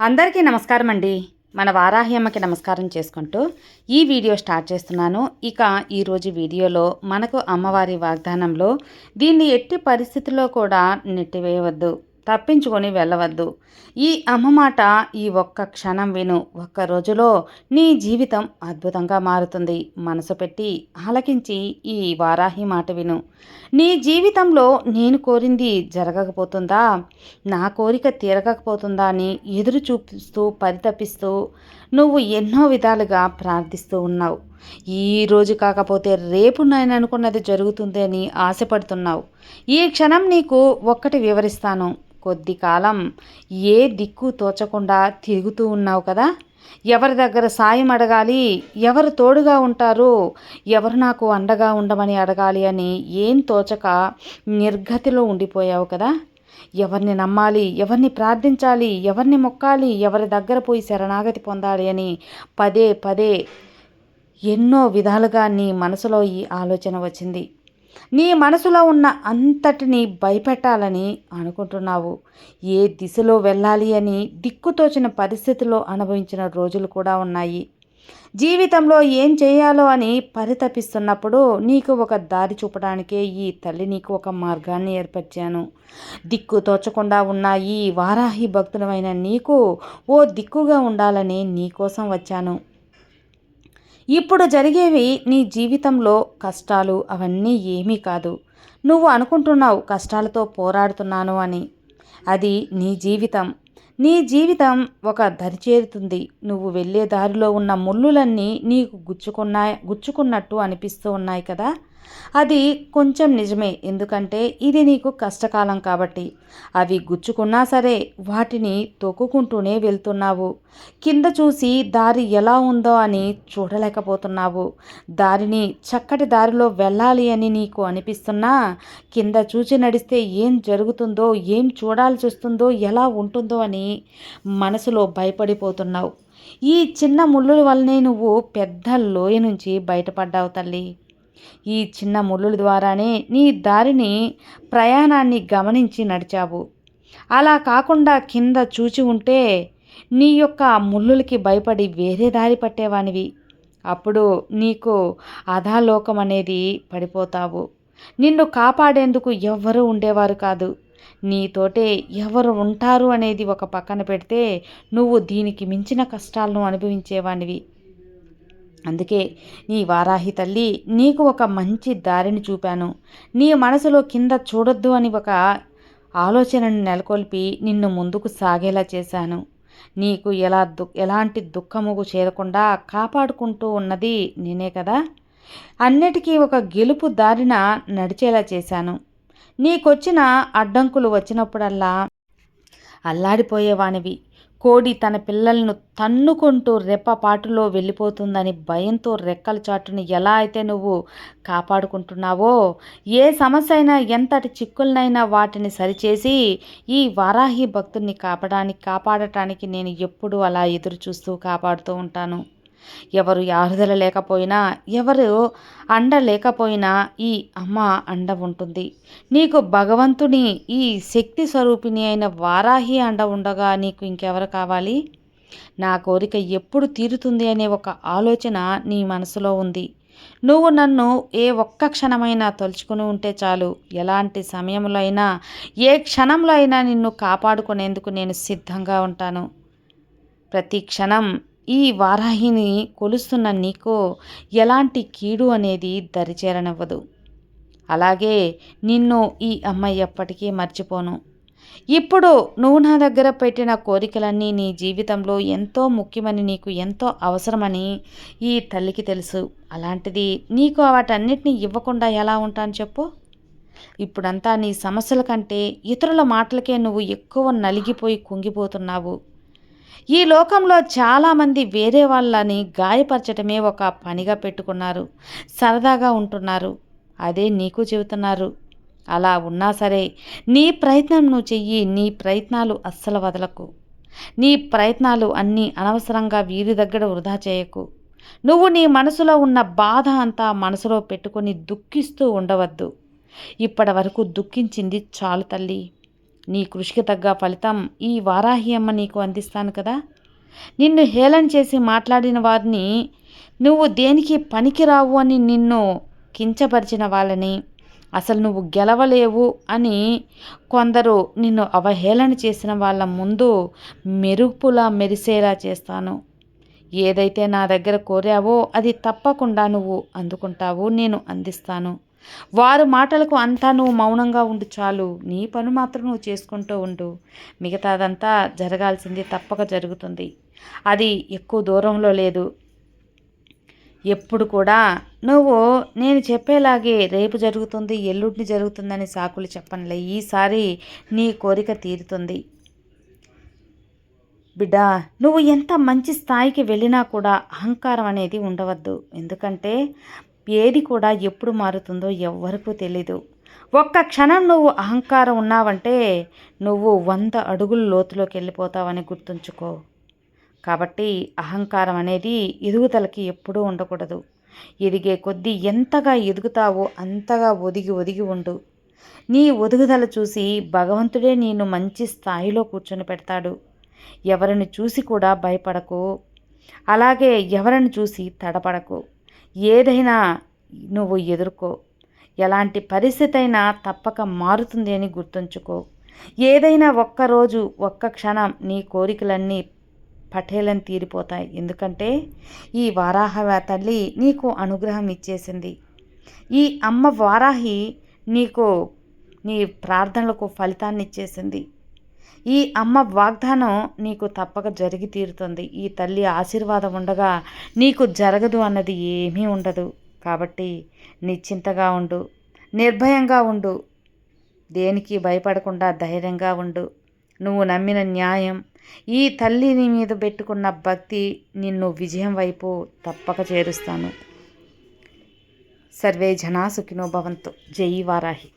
అందరికీ నమస్కారం అండి. మన వారాహి అమ్మకి నమస్కారం చేసుకుంటూ ఈ వీడియో స్టార్ట్ చేస్తున్నాను. ఇక ఈరోజు వీడియోలో మనకు అమ్మవారి వాగ్దానంలో దీన్ని ఎట్టి పరిస్థితుల్లో కూడా నెట్టివేయవద్దు. తప్పించుకొని వెళ్ళవద్దు. ఈ అమ్మ మాట ఈ ఒక్క క్షణం విను. ఒక్క రోజులో నీ జీవితం అద్భుతంగా మారుతుంది. మనసు పెట్టి ఆలకించి ఈ వారాహి మాట విను. నీ జీవితంలో నేను కోరింది జరగకపోతుందా? నా కోరిక తీరగకపోతుందా అని ఎదురు చూపిస్తూ పరితపిస్తూ నువ్వు ఎన్నో విధాలుగా ప్రార్థిస్తూ ఉన్నావు. ఈ రోజు కాకపోతే రేపు నేను అనుకున్నది జరుగుతుంది అని ఆశపడుతున్నావు. ఈ క్షణం నీకు ఒక్కటి వివరిస్తాను. కొద్ది కాలం ఏ దిక్కు తోచకుండా తిరుగుతూ ఉన్నావు కదా? ఎవరి దగ్గర సాయం అడగాలి? ఎవరు తోడుగా ఉంటారు? ఎవరు నాకు అండగా ఉండమని అడగాలి అని ఏం తోచక నిర్గతిలో ఉండిపోయావు కదా? ఎవరిని నమ్మాలి ఎవరిని ప్రార్థించాలి ఎవరిని మొక్కాలి ఎవరి దగ్గర పోయి శరణాగతి పొందాలి అని పదే పదే ఎన్నో విధాలుగా నీ మనసులో ఈ ఆలోచన వచ్చింది. నీ మనసులో ఉన్న అంతటిని భయపెట్టాలని అనుకుంటున్నావు. ఏ దిశలో వెళ్ళాలి అని దిక్కుతోచిన పరిస్థితిలో అనుభవించిన రోజులు కూడా ఉన్నాయి. జీవితంలో ఏం చేయాలో అని పరితపిస్తున్నప్పుడు నీకు ఒక దారి చూపడానికే ఈ తల్లి నీకు ఒక మార్గాన్ని ఏర్పరిచాను. దిక్కు తోచకుండా ఉన్న ఈ వారాహి భక్తులమైన నీకు ఓ దిక్కుగా ఉండాలని నీకోసం వచ్చాను. ఇప్పుడు జరిగేవి నీ జీవితంలో కష్టాలు అవన్నీ ఏమీ కాదు. నువ్వు అనుకుంటున్నావు కష్టాలతో పోరాడుతున్నాను అని. అది నీ జీవితం. నీ జీవితం ఒక దరి చేరుతుంది. నువ్వు వెళ్ళే దారిలో ఉన్న ముళ్ళులన్నీ నీకు గుచ్చుకున్నా గుచ్చుకున్నట్టు అనిపిస్తూ ఉన్నాయి కదా? అది కొంచెం నిజమే ఎందుకంటే ఇది నీకు కష్టకాలం కాబట్టి. అవి గుచ్చుకున్నా సరే వాటిని తొక్కుకుంటూనే వెళ్తున్నావు. కింద చూసి దారి ఎలా ఉందో అని చూడలేకపోతున్నావు. దారిని చక్కటి దారిలో వెళ్ళాలి అని నీకు అనిపిస్తున్నా కింద చూసి నడిస్తే ఏం జరుగుతుందో ఏం చూడాల్సి వస్తుందో ఎలా ఉంటుందో అని మనసులో భయపడిపోతున్నావు. ఈ చిన్న ముళ్ళుల వల్లనే నువ్వు పెద్ద లోయ నుంచి బయటపడ్డావు తల్లి. ఈ చిన్న ముళ్ళుల ద్వారానే నీ దారిని ప్రయాణాన్ని గమనించి నడిచావు. అలా కాకుండా కింద చూచి ఉంటే నీ యొక్క ముళ్ళులకి భయపడి వేరే దారి పట్టేవానివి. అప్పుడు నీకు అధాలోకం అనేది పడిపోతావు. నిన్ను కాపాడేందుకు ఎవ్వరూ ఉండేవారు కాదు. నీతోటే ఎవరు ఉంటారు అనేది ఒక పక్కన పెడితే నువ్వు దీనికి మించిన కష్టాలను అనుభవించేవానివి. అందుకే నీ వారాహి తల్లి నీకు ఒక మంచి దారిని చూపాను. నీ మనసులో కింద చూడొద్దు అని ఒక ఆలోచనను నెలకొల్పి నిన్ను ముందుకు సాగేలా చేశాను. నీకు ఎలా దు ఎలాంటి దుఃఖముకు చేరకుండా కాపాడుకుంటూ ఉన్నది నేనే కదా? అన్నిటికీ ఒక గెలుపు దారిన నడిచేలా చేశాను. నీకొచ్చిన అడ్డంకులు వచ్చినప్పుడల్లా అల్లాడిపోయేవానివి. కోడి తన పిల్లలను తన్నుకుంటూ రెప్పపాటులో వెళ్ళిపోతుందని భయంతో రెక్కల చాటుని ఎలా అయితే నువ్వు కాపాడుకుంటున్నావో ఏ సమస్య అయినా ఎంతటి చిక్కులనైనా వాటిని సరిచేసి ఈ వారాహి భక్తుల్ని కాపడానికి కాపాడటానికి నేను ఎప్పుడూ అలా ఎదురు చూస్తూ కాపాడుతూ ఉంటాను. ఎవరు యారుదల లేకపోయినా ఎవరు అండ లేకపోయినా ఈ అమ్మ అండ ఉంటుంది. నీకు భగవంతుని ఈ శక్తి స్వరూపిణి అయిన వారాహి అండ ఉండగా నీకు ఇంకెవరు కావాలి? నా కోరిక ఎప్పుడు తీరుతుంది అనే ఒక ఆలోచన నీ మనసులో ఉంది. నువ్వు నన్ను ఏ ఒక్క క్షణమైనా తలుచుకుని ఉంటే చాలు. ఎలాంటి సమయంలో అయినా ఏ క్షణంలో అయినా నిన్ను కాపాడుకునేందుకు నేను సిద్ధంగా ఉంటాను. ప్రతి క్షణం ఈ వారాహిని కొలుస్తున్న నీకు ఎలాంటి కీడు అనేది దరిచేరనివ్వదు. అలాగే నిన్ను ఈ అమ్మాయి ఎప్పటికీ మర్చిపోను. ఇప్పుడు నువ్వు నా దగ్గర పెట్టిన కోరికలన్నీ నీ జీవితంలో ఎంతో ముఖ్యమని నీకు ఎంతో అవసరమని ఈ తల్లికి తెలుసు. అలాంటిది నీకు వాటన్నిటిని ఇవ్వకుండా ఎలా ఉంటాను చెప్పు? ఇప్పుడంతా నీ సమస్యల కంటే ఇతరుల మాటలకే నువ్వు ఎక్కువ నలిగిపోయి కుంగిపోతున్నావు. ఈ లోకంలో చాలామంది వేరే వాళ్ళని గాయపరచటమే ఒక పనిగా పెట్టుకున్నారు. సరదాగా ఉంటున్నారు. అదే నీకు చెబుతున్నారు. అలా ఉన్నా సరే నీ ప్రయత్నం నువ్వు చెయ్యి నీ ప్రయత్నాలు అస్సలు వదలకు. నీ ప్రయత్నాలు అన్నీ అనవసరంగా వీరి దగ్గర వృధా చేయకు. నువ్వు నీ మనసులో ఉన్న బాధ అంతా మనసులో పెట్టుకొని దుఃఖిస్తూ ఉండవద్దు. ఇప్పటి వరకు దుఃఖించింది చాలు తల్లి. నీ కృషికి తగ్గ ఫలితం ఈ వారాహి అమ్మ నీకు అందిస్తాను కదా. నిన్ను హేళన చేసి మాట్లాడిన వారిని నువ్వు దేనికి పనికిరావు అని నిన్ను కించపరిచిన వాళ్ళని. అసలు నువ్వు గెలవలేవు అని కొందరు నిన్ను అవహేళన చేసిన వాళ్ళ ముందు మెరుపులా మెరిసేలా చేస్తాను. ఏదైతే నా దగ్గర కోరావో అది తప్పకుండా నువ్వు అందుకుంటావు నేను అందిస్తాను. వారు మాటలకు అంతా నువ్వు మౌనంగా ఉండు చాలు. నీ పని మాత్రం నువ్వు చేసుకుంటూ ఉండు. మిగతాదంతా జరగాల్సింది తప్పక జరుగుతుంది. అది ఎక్కువ దూరంలో లేదు. ఎప్పుడు కూడా నువ్వు నేను చెప్పేలాగే రేపు జరుగుతుంది ఎల్లుండి జరుగుతుందని సాకులు చెప్పనులే. ఈసారి నీ కోరిక తీరుతుంది. బిడ్డ నువ్వు ఎంత మంచి స్థాయికి వెళ్ళినా కూడా అహంకారం అనేది ఉండవద్దు. ఎందుకంటే ఏది కూడా ఎప్పుడు మారుతుందో ఎవ్వరికూ తెలీదు. ఒక్క క్షణం నువ్వు అహంకారం ఉన్నావంటే నువ్వు వంద అడుగుల లోతులోకి వెళ్ళిపోతావని గుర్తుంచుకో. కాబట్టి అహంకారం అనేది ఎదుగుదలకి ఎప్పుడూ ఉండకూడదు. ఎదిగే కొద్దీ ఎంతగా ఎదుగుతావో అంతగా ఒదిగి ఒదిగి ఉండు. నీ ఒదుగుదల చూసి భగవంతుడే నేను మంచి స్థాయిలో కూర్చొని పెడతాడు. ఎవరిని చూసి కూడా భయపడకు. అలాగే ఎవరిని చూసి తడపడకు. ఏదైనా నువ్వు ఎదుర్కో. ఎలాంటి పరిస్థితి అయినా తప్పక మారుతుంది అని గుర్తుంచుకో. ఏదైనా ఒక్కరోజు ఒక్క క్షణం నీ కోరికలన్నీ పఠేలని తీరిపోతాయి. ఎందుకంటే ఈ వారాహ తల్లి నీకు అనుగ్రహం ఇచ్చేసింది. ఈ అమ్మ వారాహి నీకు నీ ప్రార్థనలకు ఫలితాన్ని ఇచ్చేసింది. ఈ అమ్మ వాగ్దానం నీకు తప్పక జరిగి తీరుతుంది. ఈ తల్లి ఆశీర్వాదం ఉండగా నీకు జరగదు అన్నది ఏమీ ఉండదు. కాబట్టి నిశ్చింతగా ఉండు నిర్భయంగా ఉండు. దేనికి భయపడకుండా ధైర్యంగా ఉండు. నువ్వు నమ్మిన న్యాయం ఈ తల్లిని మీద పెట్టుకున్న భక్తి నిన్ను విజయం వైపు తప్పక చేరుస్తాను. సర్వే జనా సుఖినో భవంతు. జై వారాహి.